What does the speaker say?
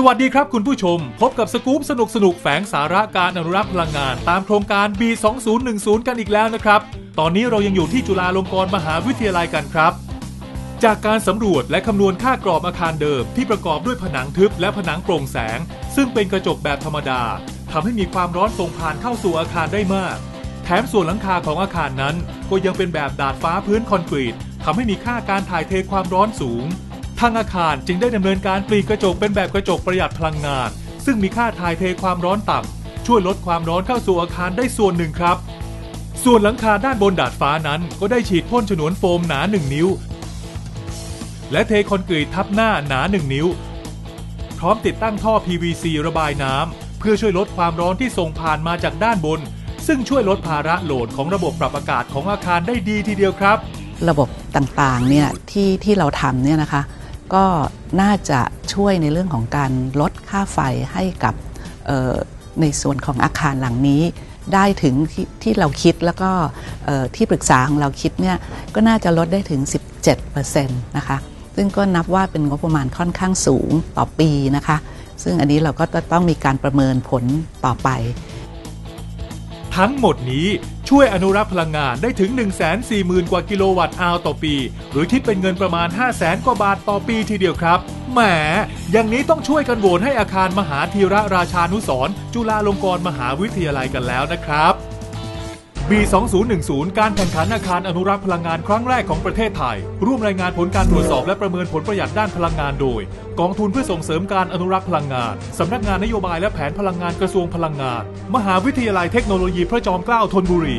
สวัสดีครับคุณผู้ชม พบกับสกู๊ปสนุกสนุกแฝงสาระการอนุรักษ์พลังงาน ตามโครงการ B2010 กันอีกแล้วนะครับ ตอนนี้เรายังอยู่ที่จุฬาลงกรณ์มหาวิทยาลัยกันครับ จากการสำรวจและคำนวณค่ากรอบอาคารเดิม ที่ประกอบด้วยผนังทึบและผนังโปร่งแสง ซึ่งเป็นกระจกแบบธรรมดาทำให้มีความร้อนส่งผ่านเข้าสู่อาคารได้มาก แถมส่วนหลังคาของอาคารนั้น ก็ยังเป็นแบบดาดฟ้าพื้นคอนกรีตทำให้มีค่าการถ่ายเทความร้อนสูง ทางอาคารจึงได้ดำเนินการปลีกกระจกเป็นแบบกระจกประหยัดพลังงาน ซึ่งมีค่าถ่ายเทความร้อนต่ำช่วยลดความร้อนเข้าสู่อาคารได้ส่วนหนึ่งครับ ส่วนหลังคาด้านบนดาดฟ้านั้น ก็ได้ฉีดพ่นฉนวนโฟมหนา 1 นิ้ว และเทคอนกรีตทับหน้าหนา 1 นิ้ว พร้อมติดตั้งท่อ PVC ระบายน้ำเพื่อช่วยลดความร้อนที่ส่งผ่านมาจากด้านบน ซึ่งช่วยลดภาระโหลดของระบบปรับอากาศของอาคารได้ดีทีเดียวครับ ระบบต่างๆเนี่ยที่ที่เราทำเนี่ยนะคะ ก็น่าจะช่วยในเรื่องของการลดค่าไฟให้กับในส่วนของอาคารหลังนี้ ได้ถึงที่ที่เราคิดแล้วก็ที่ปรึกษาของเราคิดเนี่ยก็น่าจะลดได้ถึง 17%นะคะซึ่งก็นับว่าเป็นงบประมาณค่อนข้างสูงต่อปีนะคะ ซึ่งอันนี้เราก็จะต้องมีการประเมินผลต่อไป ทั้งหมดนี้ช่วยอนุรักษ์พลังงานได้ถึง 140,000 กว่ากิโลวัตต์อาวต่อปี หรือคิดเป็นเงินประมาณ 500,000กว่าบาทต่อปีทีเดียวครับแหมอย่างนี้ต้องช่วยกันโหวตให้อาคารมหาธีระราชานุสรณ์จุฬาลงกรณ์มหาวิทยาลัยกันแล้วนะครับ B2010 การแข่งขันอาคารอนุรักษ์พลังงานครั้งแรกของประเทศไทย ร่วมรายงานผลการตรวจสอบและประเมินผลประหยัดด้านพลังงานโดย กองทุนเพื่อส่งเสริมการอนุรักษ์พลังงาน สำนักงานนโยบายและแผนพลังงานกระทรวงพลังงาน มหาวิทยาลัยเทคโนโลยีพระจอมเกล้าธนบุรี